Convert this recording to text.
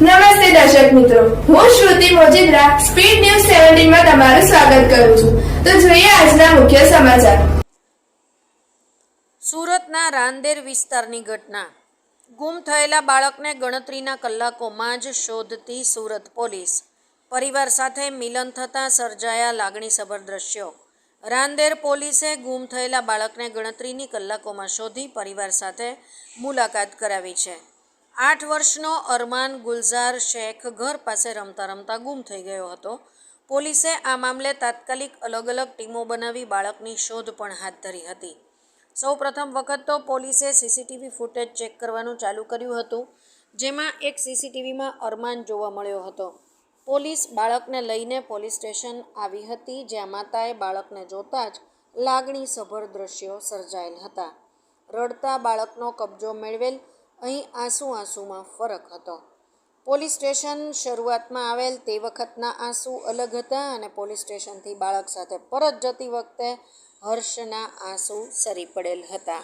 નમસ્તે દર્શક મિત્રો. હું શ્રુતિ મોજીદ્રા, સ્પીડ ન્યૂઝ સેવન્ટીનમાં તમારું સ્વાગત કરું છું. તો જોઈએ આજના મુખ્ય સમાચાર. સુરતના રાંદેર વિસ્તારની ઘટના. ગુમ થયેલા બાળકને ગણતરીના કલાકોમાં જ શોધતી સુરત પોલીસ. પરિવાર સાથે મિલન થતાં સર્જાયા લાગણીસભર દ્રશ્યો. રાંદેર પોલીસે ગુમ થયેલા બાળકને ગણતરીની કલાકોમાં શોધી પરિવાર સાથે મુલાકાત કરાવી છે. આઠ વર્ષનો અરમાન ગુલઝાર શેખ ઘર પાસે રમતા રમતા ગુમ થઈ ગયો હતો. પોલીસે આ મામલે તાત્કાલિક અલગ અલગ ટીમો બનાવી બાળકની શોધ પણ હાથ ધરી હતી. સૌ પ્રથમ વખત તો પોલીસે સીસીટીવી ફૂટેજ ચેક કરવાનું ચાલુ કર્યું હતું, જેમાં એક સીસીટીવીમાં અરમાન જોવા મળ્યો હતો. પોલીસ બાળકને લઈને પોલીસ સ્ટેશન આવી હતી, જ્યાં માતાએ બાળકને જોતાં જ લાગણીસભર દ્રશ્યો સર્જાયેલ હતા. રડતા બાળકનો કબજો મેળવેલ અહીં આંસુ આંસુમાં ફરક હતો. પોલીસ સ્ટેશન શરૂઆતમાં આવેલ તે વખતના આંસુ અલગ હતા અને પોલીસ સ્ટેશનથી બાળક સાથે પરત જતી વખતે હર્ષના આંસુ સરી પડેલ હતા.